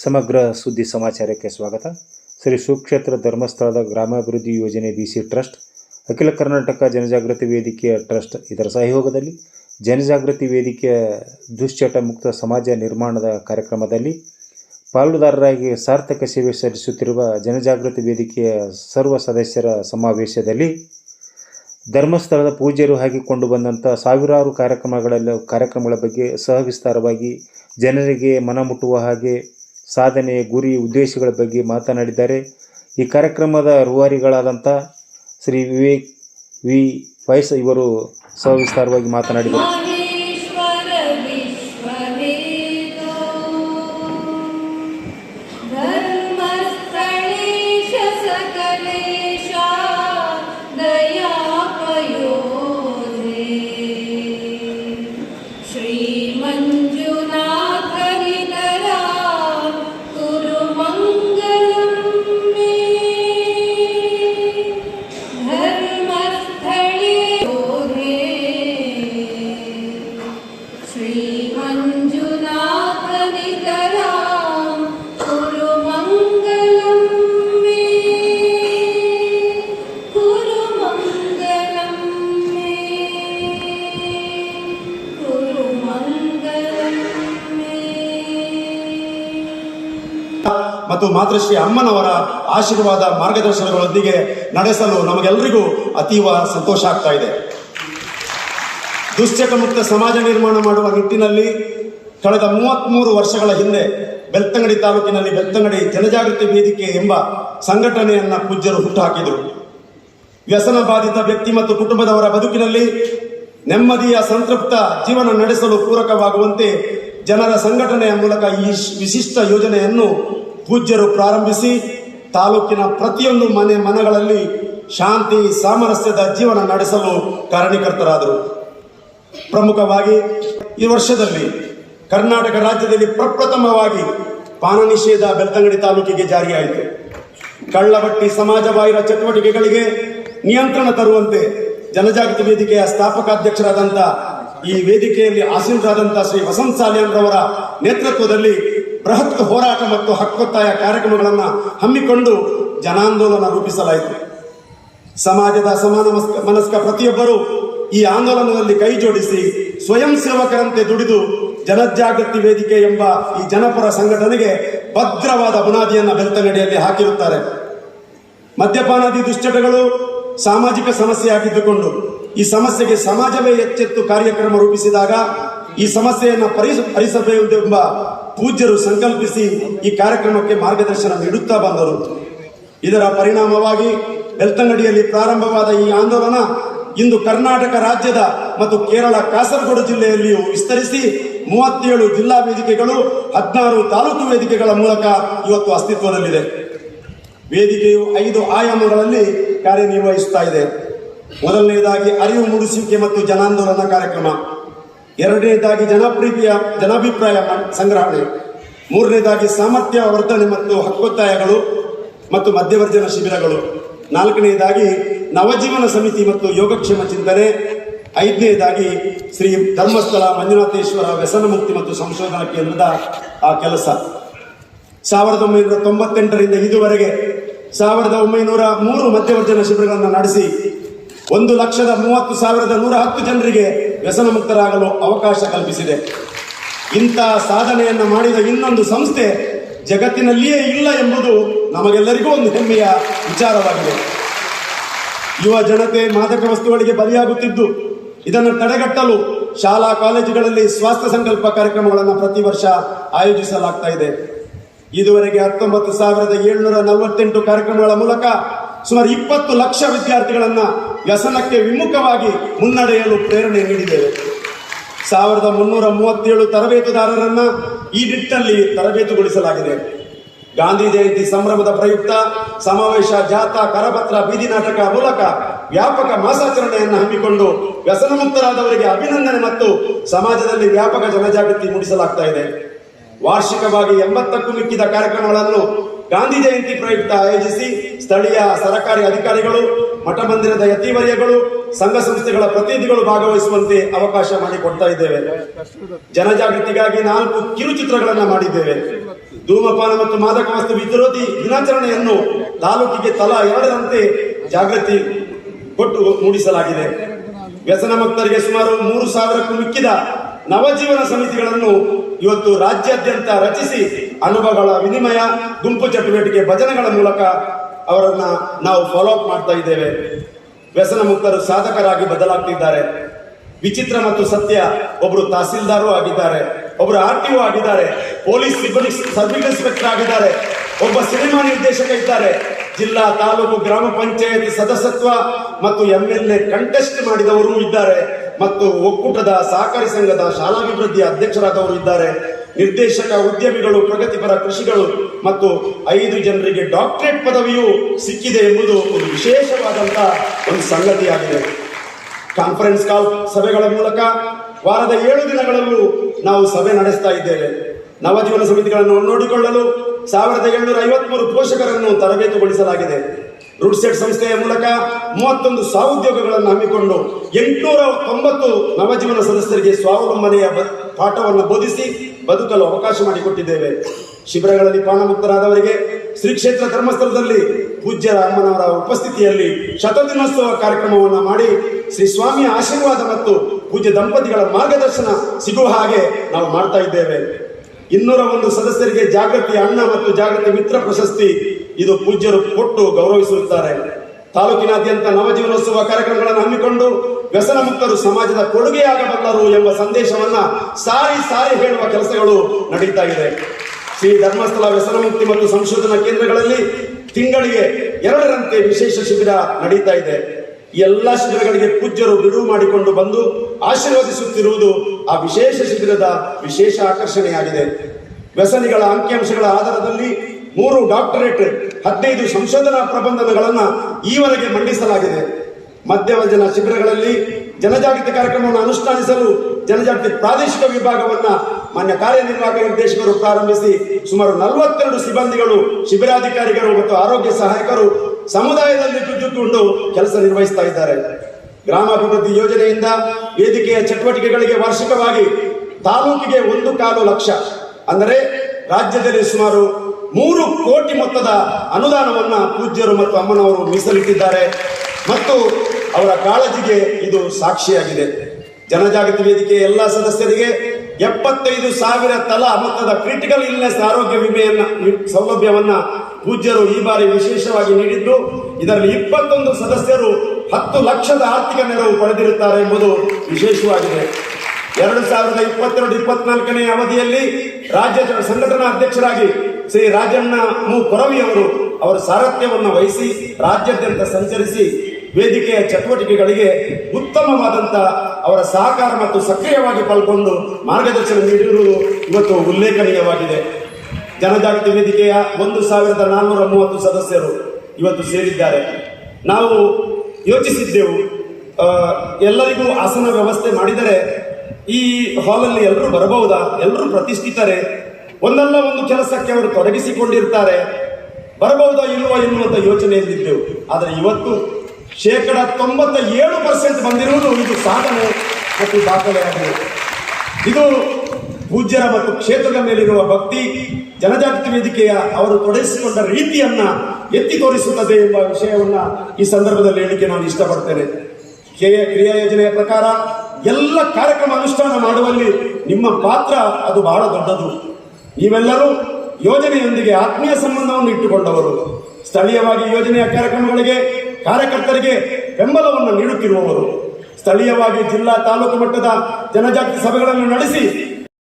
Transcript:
ಸಮಗ್ರ ಸುದ್ದಿ ಸಮಾಚಾರಕ್ಕೆ ಸ್ವಾಗತ. ಶ್ರೀ ಸುಕ್ಷೇತ್ರ ಧರ್ಮಸ್ಥಳದ ಗ್ರಾಮಾಭಿವೃದ್ಧಿ ಯೋಜನೆ ಬಿಸಿ ಟ್ರಸ್ಟ್, ಅಖಿಲ ಕರ್ನಾಟಕ ಜನಜಾಗೃತಿ ವೇದಿಕೆಯ ಟ್ರಸ್ಟ್ ಇದರ ಸಹಯೋಗದಲ್ಲಿ, ಜನಜಾಗೃತಿ ವೇದಿಕೆಯ ದುಶ್ಚಟ ಮುಕ್ತ ಸಮಾಜ ನಿರ್ಮಾಣದ ಕಾರ್ಯಕ್ರಮದಲ್ಲಿ ಪಾಲುದಾರರಾಗಿ ಸಾರ್ಥಕ ಸೇವೆ ಸಲ್ಲಿಸುತ್ತಿರುವ ಜನಜಾಗೃತಿ ವೇದಿಕೆಯ ಸರ್ವ ಸದಸ್ಯರ ಸಮಾವೇಶದಲ್ಲಿ ಧರ್ಮಸ್ಥಳದ ಪೂಜ್ಯರು ಹಾಕಿಕೊಂಡು ಬಂದಂಥ ಸಾವಿರಾರು ಕಾರ್ಯಕ್ರಮಗಳಲ್ಲಿ ಕಾರ್ಯಕ್ರಮಗಳ ಬಗ್ಗೆ ಸಹವಿಸ್ತಾರವಾಗಿ ಜನರಿಗೆ ಮನಮುಟ್ಟುವ ಹಾಗೆ ಸಾಧನೆ ಗುರಿ ಉದ್ದೇಶಗಳ ಬಗ್ಗೆ ಮಾತನಾಡಿದ್ದಾರೆ. ಈ ಕಾರ್ಯಕ್ರಮದ ರೂವಾರಿಗಳಾದಂಥ ಶ್ರೀ ವಿವೇಕ್ ವಿ ವೈಸ್ ಇವರು ಸವಿಸ್ತಾರವಾಗಿ ಮಾತನಾಡಿದರು. ಮತ್ತು ಮಾತೃಶ್ರೀ ಅಮ್ಮನವರ ಆಶೀರ್ವಾದ ಮಾರ್ಗದರ್ಶನಗಳೊಂದಿಗೆ ನಡೆಸಲು ನಮಗೆಲ್ಲರಿಗೂ ಅತೀವ ಸಂತೋಷ ಆಗ್ತಾ ಇದೆ. ದುಶ್ಚಟ ಮುಕ್ತ ಸಮಾಜ ನಿರ್ಮಾಣ ಮಾಡುವ ನಿಟ್ಟಿನಲ್ಲಿ ಕಳೆದ ಮೂವತ್ತ್ಮೂರು ವರ್ಷಗಳ ಹಿಂದೆ ಬೆಳ್ತಂಗಡಿ ತಾಲೂಕಿನಲ್ಲಿ ಬೆಳ್ತಂಗಡಿ ಜನಜಾಗೃತಿ ವೇದಿಕೆ ಎಂಬ ಸಂಘಟನೆಯನ್ನ ಪೂಜ್ಯರು ಹುಟ್ಟುಹಾಕಿದರು. ವ್ಯಸನ ಬಾಧಿತ ವ್ಯಕ್ತಿ ಮತ್ತು ಕುಟುಂಬದವರ ಬದುಕಿನಲ್ಲಿ ನೆಮ್ಮದಿಯ ಸಂತೃಪ್ತ ಜೀವನ ನಡೆಸಲು ಪೂರಕವಾಗುವಂತೆ ಜನರ ಸಂಘಟನೆಯ ಮೂಲಕ ಈ ವಿಶಿಷ್ಟ ಯೋಜನೆಯನ್ನು ಪೂಜ್ಯರು ಪ್ರಾರಂಭಿಸಿ ತಾಲೂಕಿನ ಪ್ರತಿಯೊಂದು ಮನೆ ಮನೆಗಳಲ್ಲಿ ಶಾಂತಿ ಸಾಮರಸ್ಯದ ಜೀವನ ನಡೆಸಲು ಕಾರಣೀಕರ್ತರಾದರು ಪ್ರಮುಖವಾಗಿ ಈ ವರ್ಷದಲ್ಲಿ ಕರ್ನಾಟಕ ರಾಜ್ಯದಲ್ಲಿ ಪ್ರಪ್ರಥಮವಾಗಿ ಪಾನ ನಿಷೇಧ ಬೆಳ್ತಂಗಡಿ ತಾಲೂಕಿಗೆ ಜಾರಿಯಾಯಿತು. ಕಳ್ಳಬಟ್ಟಿ ಸಮಾಜ ಬಾಹಿರ ಚಟುವಟಿಕೆಗಳಿಗೆ ನಿಯಂತ್ರಣ ತರುವಂತೆ ಜನಜಾಗೃತಿ ವೇದಿಕೆಯ ಸ್ಥಾಪಕಾಧ್ಯಕ್ಷರಾದಂಥ ಈ ವೇದಿಕೆಯಲ್ಲಿ ಆಸೀನರಾದಂಥ ಶ್ರೀ ವಸಂತ ಸಾಲಿಯಾನ್ರವರ ನೇತೃತ್ವದಲ್ಲಿ ಬೃಹತ್ ಹೋರಾಟ ಮತ್ತು ಹಕ್ಕೊತ್ತಾಯ ಕಾರ್ಯಕ್ರಮಗಳನ್ನು ಹಮ್ಮಿಕೊಂಡು ಜನಾಂದೋಲನ ರೂಪಿಸಲಾಯಿತು. ಸಮಾಜದ ಸಮಾನ ಮನಸ್ಕ ಪ್ರತಿಯೊಬ್ಬರು ಈ ಆಂದೋಲನದಲ್ಲಿ ಕೈ ಜೋಡಿಸಿ ಸ್ವಯಂ ಸೇವಕರಂತೆ ದುಡಿದು ಜನಜಾಗೃತಿ ವೇದಿಕೆ ಎಂಬ ಈ ಜನಪರ ಸಂಘಟನೆಗೆ ಭದ್ರವಾದ ಬುನಾದಿಯನ್ನು ಬೆಳ್ತಂಗಡಿಯಲ್ಲಿ ಹಾಕಿರುತ್ತಾರೆ. ಮದ್ಯಪಾನಾದಿ ದುಶ್ಚಟಗಳು ಸಾಮಾಜಿಕ ಸಮಸ್ಯೆಯಾಗಿದ್ದುಕೊಂಡು ಈ ಸಮಸ್ಯೆಗೆ ಸಮಾಜವೇ ಎಚ್ಚೆತ್ತು ಕಾರ್ಯಕ್ರಮ ರೂಪಿಸಿದಾಗ ಈ ಸಮಸ್ಯೆಯನ್ನು ಪರಿಸ, ಪರಿಸಬೇಕೆಂಬ ಪೂಜ್ಯರು ಸಂಕಲ್ಪಿಸಿ ಈ ಕಾರ್ಯಕ್ರಮಕ್ಕೆ ಮಾರ್ಗದರ್ಶನ ನೀಡುತ್ತಾ ಬಂದರು. ಇದರ ಪರಿಣಾಮವಾಗಿ ಬೆಳ್ತಂಗಡಿಯಲ್ಲಿ ಪ್ರಾರಂಭವಾದ ಈ ಆಂದೋಲನ ಇಂದು ಕರ್ನಾಟಕ ರಾಜ್ಯದ ಮತ್ತು ಕೇರಳ ಕಾಸರಗೋಡು ಜಿಲ್ಲೆಯಲ್ಲಿಯೂ ವಿಸ್ತರಿಸಿ ಮೂವತ್ತೇಳು ಜಿಲ್ಲಾ ವೇದಿಕೆಗಳು, ಹದಿನಾರು ತಾಲೂಕು ವೇದಿಕೆಗಳ ಮೂಲಕ ಇವತ್ತು ಅಸ್ತಿತ್ವದಲ್ಲಿದೆ. ವೇದಿಕೆಯು ಐದು ಆಯಾಮಗಳಲ್ಲಿ ಕಾರ್ಯನಿರ್ವಹಿಸುತ್ತಾ ಇದೆ. ಮೊದಲನೆಯದಾಗಿ ಅರಿವು ಮೂಡಿಸುವಿಕೆ ಮತ್ತು ಜನಾಂದೋಲನ ಕಾರ್ಯಕ್ರಮ. ಎರಡನೇದಾಗಿ ಜನಪ್ರೀತಿಯ, ಜನಾಭಿಪ್ರಾಯ ಸಂಗ್ರಹಣೆ. ಮೂರನೇದಾಗಿ ಸಾಮರ್ಥ್ಯ ವರ್ಧನೆ ಮತ್ತು ಹಕ್ಕೊತ್ತಾಯಗಳು ಮತ್ತು ಮಧ್ಯವರ್ಜನ ಶಿಬಿರಗಳು. ನಾಲ್ಕನೆಯದಾಗಿ ನವಜೀವನ ಸಮಿತಿ ಮತ್ತು ಯೋಗಕ್ಷೇಮ ಚಿಂತನೆ. ಐದನೇದಾಗಿ ಶ್ರೀ ಧರ್ಮಸ್ಥಳ ಮಂಜುನಾಥೇಶ್ವರ ವ್ಯಸನ ಮುಕ್ತಿ ಮತ್ತು ಸಂಶೋಧನಾ ಕೇಂದ್ರದ ಆ ಕೆಲಸ. ಸಾವಿರದ ಒಂಬೈನೂರ ತೊಂಬತ್ತೆಂಟರಿಂದ ಇದುವರೆಗೆ ಸಾವಿರದ ಒಂಬೈನೂರ ಮೂರು ಮಧ್ಯವರ್ಜನ ಶಿಬಿರಗಳನ್ನು ನಡೆಸಿ ಒಂದು ಲಕ್ಷದ ಮೂವತ್ತು ಸಾವಿರದ ನೂರ ಹತ್ತು ಜನರಿಗೆ ವ್ಯಸನ ಮುಕ್ತರಾಗಲು ಅವಕಾಶ ಕಲ್ಪಿಸಿದೆ. ಇಂಥ ಸಾಧನೆಯನ್ನು ಮಾಡಿದ ಇನ್ನೊಂದು ಸಂಸ್ಥೆ ಜಗತ್ತಿನಲ್ಲಿಯೇ ಇಲ್ಲ ಎಂಬುದು ನಮಗೆಲ್ಲರಿಗೂ ಒಂದು ಹೆಮ್ಮೆಯ ವಿಚಾರವಾಗಿದೆ. ಯುವ ಜನತೆ ಮಾದಕ ವಸ್ತುಗಳಿಗೆ ಬಲಿಯಾಗುತ್ತಿದ್ದು, ಇದನ್ನು ತಡೆಗಟ್ಟಲು ಶಾಲಾ ಕಾಲೇಜುಗಳಲ್ಲಿ ಸ್ವಾಸ್ಥ್ಯ ಸಂಕಲ್ಪ ಕಾರ್ಯಕ್ರಮಗಳನ್ನು ಪ್ರತಿ ವರ್ಷ ಆಯೋಜಿಸಲಾಗ್ತಾ ಇದೆ. ಇದುವರೆಗೆ ಹತ್ತೊಂಬತ್ತು ಸಾವಿರದ ಏಳ್ನೂರ ನಲವತ್ತೆಂಟು ಕಾರ್ಯಕ್ರಮಗಳ ಮೂಲಕ ಸುಮಾರು ಇಪ್ಪತ್ತು ಲಕ್ಷ ವಿದ್ಯಾರ್ಥಿಗಳನ್ನ ವ್ಯಸನಕ್ಕೆ ವಿಮುಖವಾಗಿ ಮುನ್ನಡೆಯಲು ಪ್ರೇರಣೆ ನೀಡಿದ್ದೇವೆ ಸಾವಿರದ ಮುನ್ನೂರ ಮೂವತ್ತೇಳು ತರಬೇತುದಾರರನ್ನ ಈ ನಿಟ್ಟಿನಲ್ಲಿ ತರಬೇತುಗೊಳಿಸಲಾಗಿದೆ. ಗಾಂಧಿ ಜಯಂತಿ ಸಂಭ್ರಮದ ಪ್ರಯುಕ್ತ ಸಮಾವೇಶ ಜಾಥಾ ಕರಪತ್ರ, ಬೀದಿ ನಾಟಕ ಮೂಲಕ ವ್ಯಾಪಕ ಮಾಸಾಚರಣೆಯನ್ನು ಹಮ್ಮಿಕೊಂಡು ವ್ಯಸನ ಮುಕ್ತರಾದವರಿಗೆ ಅಭಿನಂದನೆ ಮತ್ತು ಸಮಾಜದಲ್ಲಿ ವ್ಯಾಪಕ ಜನಜಾಗೃತಿ ಮೂಡಿಸಲಾಗ್ತಾ ಇದೆ. ವಾರ್ಷಿಕವಾಗಿ ಎಂಬತ್ತಕ್ಕೂ ಮಿಕ್ಕಿದ ಕಾರ್ಯಕ್ರಮಗಳನ್ನು ಗಾಂಧಿ ಜಯಂತಿ ಪ್ರಯುಕ್ತ ಆಯೋಜಿಸಿ ಸ್ಥಳೀಯ ಸರಕಾರಿ ಅಧಿಕಾರಿಗಳು, ಮಠ ಮಂದಿರದ ಯತಿವರ್ಯಗಳು, ಸಂಘ ಸಂಸ್ಥೆಗಳ ಪ್ರತಿನಿಧಿಗಳು ಭಾಗವಹಿಸುವಂತೆ ಅವಕಾಶ ಮಾಡಿಕೊಡ್ತಾ ಇದ್ದೇವೆ. ಜನಜಾಗೃತಿಗಾಗಿ ನಾಲ್ಕು ಕಿರುಚಿತ್ರಗಳನ್ನು ಮಾಡಿದ್ದೇವೆ. ಧೂಮಪಾನ ಮತ್ತು ಮಾದಕ ವಸ್ತು ವಿರೋಧಿ ದಿನಾಚರಣೆಯನ್ನು ತಾಲೂಕಿಗೆ ತಲಾ ಎರಡರಂತೆ ಜಾಗೃತಿ ಕೊಟ್ಟು ಮೂಡಿಸಲಾಗಿದೆ. ವ್ಯಸನ ಮುಕ್ತರಿಗೆ ಸುಮಾರು ಮೂರು ಸಾವಿರಕ್ಕೂ ಮಿಕ್ಕಿದ ನವಜೀವನ ಸಮಿತಿಗಳನ್ನು ಇವತ್ತು ರಾಜ್ಯಾದ್ಯಂತ ರಚಿಸಿ ಅನುಭವಗಳ ವಿನಿಮಯ, ಗುಂಪು ಚಟುವಟಿಕೆ ಭಜನೆಗಳ ಮೂಲಕ ಅವರನ್ನು ನಾವು ಫಾಲೋ ಅಪ್ ಮಾಡ್ತಾ ಇದ್ದೇವೆ. ವ್ಯಸನ ಮುಕ್ತರು ಸಾಧಕರಾಗಿ ಬದಲಾಗ್ತಿದ್ದಾರೆ. ವಿಚಿತ್ರ ಮತ್ತು ಸತ್ಯ ಒಬ್ರು ತಹಸೀಲ್ದಾರು ಆಗಿದ್ದಾರೆ, ಒಬ್ರು ಆರ್ ಟಿ ಆಗಿದ್ದಾರೆ, ಪೊಲೀಸ್ ಸಿಬ್ಬಂದಿ ಸಬ್ ಇನ್ಸ್ಪೆಕ್ಟರ್ ಆಗಿದ್ದಾರೆ, ಒಬ್ಬ ಸಿನಿಮಾ ನಿರ್ದೇಶಕ ಇದ್ದಾರೆ. ಜಿಲ್ಲಾ, ತಾಲೂಕು, ಗ್ರಾಮ ಪಂಚಾಯತ್ ಸದಸ್ಯತ್ವ ಮತ್ತು ಎಂ ಎಲ್ ಎ ಕಂಟೆಸ್ಟ್ ಮಾಡಿದವರು ಇದ್ದಾರೆ. ಮತ್ತು ಒಕ್ಕೂಟದ ಸಹಕಾರಿ ಸಂಘದ ಶಾಲಾಭಿವೃದ್ಧಿ ಅಧ್ಯಕ್ಷರಾದವರು ಇದ್ದಾರೆ. ನಿರ್ದೇಶಕ ಉದ್ಯಮಿಗಳು, ಪ್ರಗತಿಪರ ಕೃಷಿಗಳು ಮತ್ತು ಐದು ಜನರಿಗೆ ಡಾಕ್ಟರೇಟ್ ಪದವಿಯೂ ಸಿಕ್ಕಿದೆ ಎಂಬುದು ಒಂದು ವಿಶೇಷವಾದಂತಹ ಒಂದು ಸಂಗತಿಯಾಗಿದೆ. ಕಾನ್ಫರೆನ್ಸ್ ಕಾಲ್ ಸಭೆಗಳ ಮೂಲಕ ವಾರದ ಏಳು ದಿನಗಳಲ್ಲೂ ನಾವು ಸಭೆ ನಡೆಸ್ತಾ ಇದ್ದೇವೆ. ನವಜೀವನ ಸಮಿತಿಗಳನ್ನು ನೋಡಿಕೊಳ್ಳಲು ಸಾವಿರದ ಏಳುನೂರ ಐವತ್ಮೂರು ಪೋಷಕರನ್ನು ತರಬೇತುಗೊಳಿಸಲಾಗಿದೆ. ರೂಡ್ಸೆಟ್ ಸಂಸ್ಥೆಯ ಮೂಲಕ ಮೂವತ್ತೊಂದು ಸ್ವಾಉದ್ಯೋಗಗಳನ್ನು ಹಮ್ಮಿಕೊಂಡು ಎಂಟುನೂರ ತೊಂಬತ್ತು ನವಜೀವನ ಸದಸ್ಯರಿಗೆ ಸ್ವಾವಲಂಬನೆಯ ಪಾಠವನ್ನು ಬೋಧಿಸಿ ಬದುಕಲು ಅವಕಾಶ ಮಾಡಿಕೊಟ್ಟಿದ್ದೇವೆ. ಶಿಬಿರಗಳಲ್ಲಿ ಪ್ರಾಣಮುಕ್ತರಾದವರಿಗೆ ಶ್ರೀ ಕ್ಷೇತ್ರ ಧರ್ಮಸ್ಥಳದಲ್ಲಿ ಪೂಜ್ಯರ ಅಮ್ಮನವರ ಉಪಸ್ಥಿತಿಯಲ್ಲಿ ಶತದಿನೋತ್ಸವ ಕಾರ್ಯಕ್ರಮವನ್ನು ಮಾಡಿ ಶ್ರೀ ಸ್ವಾಮಿಯ ಆಶೀರ್ವಾದ ಮತ್ತು ಪೂಜ್ಯ ದಂಪತಿಗಳ ಮಾರ್ಗದರ್ಶನ ಸಿಗುವ ಹಾಗೆ ನಾವು ಮಾಡ್ತಾ ಇದ್ದೇವೆ. ಇನ್ನೂರ ಒಂದು ಸದಸ್ಯರಿಗೆ ಜಾಗೃತಿ, ಅಣ್ಣ ಮತ್ತು ಜಾಗೃತಿ ಮಿತ್ರ ಪ್ರಶಸ್ತಿ ಇದು ಪೂಜ್ಯರು ಕೊಟ್ಟು ಗೌರವಿಸುತ್ತಾರೆ. ತಾಲೂಕಿನಾದ್ಯಂತ ನವಜೀವನೋತ್ಸವ ಕಾರ್ಯಕ್ರಮಗಳನ್ನು ಹಮ್ಮಿಕೊಂಡು ವ್ಯಸನ ಮುಕ್ತರು ಸಮಾಜದ ಕೊಡುಗೆಯಾಗಬಲ್ಲರು ಎಂಬ ಸಂದೇಶವನ್ನ ಸಾರಿ ಸಾರಿ ಹೇಳುವ ಕೆಲಸಗಳು ನಡೀತಾ ಇದೆ. ಶ್ರೀ ಧರ್ಮಸ್ಥಳ ವ್ಯಸನ ಮುಕ್ತಿ ಮತ್ತು ಸಂಶೋಧನಾ ಕೇಂದ್ರಗಳಲ್ಲಿ ತಿಂಗಳಿಗೆ ಎರಡರಂತೆ ವಿಶೇಷ ಶಿಬಿರ ನಡೀತಾ ಇದೆ. ಎಲ್ಲ ಶಿಬಿರಗಳಿಗೆ ಪೂಜ್ಯರು ಬಿಡುವು ಮಾಡಿಕೊಂಡು ಬಂದು ಆಶೀರ್ವದಿಸುತ್ತಿರುವುದು ಆ ವಿಶೇಷ ಶಿಬಿರದ ವಿಶೇಷ ಆಕರ್ಷಣೆಯಾಗಿದೆ. ವ್ಯಸನಿಗಳ ಅಂಕಿಅಂಶಗಳ ಆಧಾರದಲ್ಲಿ ಮೂರು ಡಾಕ್ಟರೇಟ್, ಹದಿನೈದು ಸಂಶೋಧನಾ ಪ್ರಬಂಧಗಳನ್ನು ಈವರೆಗೆ ಮಂಡಿಸಲಾಗಿದೆ. ಮಧ್ಯವರ್ಜನ ಶಿಬಿರಗಳಲ್ಲಿ ಜನಜಾಗೃತಿ ಕಾರ್ಯಕ್ರಮವನ್ನು ಅನುಷ್ಠಾನಿಸಲು ಜನಜಾಗೃತಿ ಪ್ರಾದೇಶಿಕ ವಿಭಾಗವನ್ನ ಮಾನ್ಯ ಕಾರ್ಯನಿರ್ವಾಹಕ ನಿರ್ದೇಶಕರು ಪ್ರಾರಂಭಿಸಿ ಸುಮಾರು ನಲವತ್ತೆರಡು ಸಿಬ್ಬಂದಿಗಳು ಶಿಬಿರಾಧಿಕಾರಿಗಳು ಮತ್ತು ಆರೋಗ್ಯ ಸಹಾಯಕರು ಸಮುದಾಯದಲ್ಲಿ ಜುಜ್ಜುಕೊಂಡು ಕೆಲಸ ನಿರ್ವಹಿಸ್ತಾ ಇದ್ದಾರೆ. ಗ್ರಾಮಾಭಿವೃದ್ಧಿ ಯೋಜನೆಯಿಂದ ವೇದಿಕೆಯ ಚಟುವಟಿಕೆಗಳಿಗೆ ವಾರ್ಷಿಕವಾಗಿ ತಾಲೂಕಿಗೆ ಒಂದು ಕಾಲು ಲಕ್ಷ. ಅಂದರೆ ರಾಜ್ಯದಲ್ಲಿ ಸುಮಾರು ಮೂರು ಕೋಟಿ ಮೊತ್ತದ ಅನುದಾನವನ್ನು ಪೂಜ್ಯರು ಮತ್ತು ಅಮ್ಮನವರು ಮೀಸಲಿಟ್ಟಿದ್ದಾರೆ. ಮತ್ತು ಅವರ ಕಾಳಜಿಗೆ ಇದು ಸಾಕ್ಷಿಯಾಗಿದೆ. ಜನಜಾಗೃತಿ ವೇದಿಕೆ ಎಲ್ಲ ಸದಸ್ಯರಿಗೆ ಎಪ್ಪತ್ತೈದು ಸಾವಿರ ತಲಾ ಮೊತ್ತದ ಕ್ರಿಟಿಕಲ್ ಇಲ್ನೆಸ್ ಆರೋಗ್ಯ ವಿಮೆಯನ್ನ ಸೌಲಭ್ಯವನ್ನ ಪೂಜ್ಯರು ಈ ಬಾರಿ ವಿಶೇಷವಾಗಿ ನೀಡಿದ್ದು. ಇದರಲ್ಲಿ ಇಪ್ಪತ್ತೊಂದು ಸದಸ್ಯರು ಹತ್ತು ಲಕ್ಷದ ಆರ್ಥಿಕ ನೆರವು ಪಡೆದಿರುತ್ತಾರೆ ಎಂಬುದು ವಿಶೇಷವಾಗಿದೆ. ಎರಡು ಸಾವಿರದ ಇಪ್ಪತ್ತೆರಡು ಇಪ್ಪತ್ನಾಲ್ಕನೇ ಅವಧಿಯಲ್ಲಿ ರಾಜ್ಯ ಸಂಘಟನಾ ಅಧ್ಯಕ್ಷರಾಗಿ ಶ್ರೀ ರಾಜಣ್ಣ ಮು. ಕೊರವಿ ಅವರು ಅವರ ಸಾರಥ್ಯವನ್ನು ವಹಿಸಿ ರಾಜ್ಯಾದ್ಯಂತ ಸಂಚರಿಸಿ ವೇದಿಕೆಯ ಚಟುವಟಿಕೆಗಳಿಗೆ ಉತ್ತಮವಾದಂಥ ಅವರ ಸಹಕಾರ ಮತ್ತು ಸಕ್ರಿಯವಾಗಿ ಪಾಲ್ಗೊಂಡು ಮಾರ್ಗದರ್ಶನ ನೀಡಿರುವುದು ಇವತ್ತು ಉಲ್ಲೇಖನೀಯವಾಗಿದೆ. ಜನಜಾಗೃತಿ ವೇದಿಕೆಯ ಒಂದು ಸಾವಿರದ ನಾನ್ನೂರ ಮೂವತ್ತು ಸದಸ್ಯರು ಇವತ್ತು ಸೇರಿದ್ದಾರೆ. ನಾವು ಯೋಚಿಸಿದ್ದೆವು ಎಲ್ಲರಿಗೂ ಆಸನ ವ್ಯವಸ್ಥೆ ಮಾಡಿದರೆ ಈ ಹಾಲಲ್ಲಿ ಎಲ್ಲರೂ ಬರಬಹುದಾ? ಎಲ್ಲರೂ ಪ್ರತಿಷ್ಠಿತರೆ? ಒಂದಲ್ಲ ಒಂದು ಕೆಲಸಕ್ಕೆ ಅವರು ತೊಡಗಿಸಿಕೊಂಡಿರ್ತಾರೆ. ಬರಬಹುದಾ ಇಲ್ವಾ ಯೋಚನೆ ಯೋಚನೆಯಲ್ಲಿದ್ದೆವು. ಆದರೆ ಇವತ್ತು ಶೇಕಡ ತೊಂಬತ್ತ ಏಳು ಪರ್ಸೆಂಟ್ ಬಂದಿರುವುದು ಇದು ಸಾಧನೆ ಮತ್ತು ದಾಖಲೆಯಾಗಿದೆ. ಇದು ಪೂಜ್ಯರ ಮತ್ತು ಕ್ಷೇತ್ರದ ಮೇಲಿರುವ ಭಕ್ತಿ, ಜನಜಾಗೃತಿ ವೇದಿಕೆಯ ಅವರು ತೊಡಗಿಸಿಕೊಂಡ ರೀತಿಯನ್ನ ಎತ್ತಿ ತೋರಿಸುತ್ತದೆ ಎಂಬ ವಿಷಯವನ್ನ ಈ ಸಂದರ್ಭದಲ್ಲಿ ಹೇಳಿಕೆ ನಾನು ಇಷ್ಟಪಡ್ತೇನೆ. ಕೆ- ಕ್ರಿಯಾ ಯೋಜನೆಯ ಪ್ರಕಾರ ಎಲ್ಲ ಕಾರ್ಯಕ್ರಮ ಅನುಷ್ಠಾನ ಮಾಡುವಲ್ಲಿ ನಿಮ್ಮ ಪಾತ್ರ ಅದು ಬಹಳ ದೊಡ್ಡದು. ನೀವೆಲ್ಲರೂ ಯೋಜನೆಯೊಂದಿಗೆ ಆತ್ಮೀಯ ಸಂಬಂಧವನ್ನು ಇಟ್ಟುಕೊಂಡವರು. ಸ್ಥಳೀಯವಾಗಿ ಯೋಜನೆಯ ಕಾರ್ಯಕ್ರಮಗಳಿಗೆ ಕಾರ್ಯಕರ್ತರಿಗೆ ಬೆಂಬಲವನ್ನು ನೀಡುತ್ತಿರುವವರು ಸ್ಥಳೀಯವಾಗಿ ಜಿಲ್ಲಾ ತಾಲೂಕು ಮಟ್ಟದ ಜನಜಾತಿ ಸಭೆಗಳನ್ನು ನಡೆಸಿ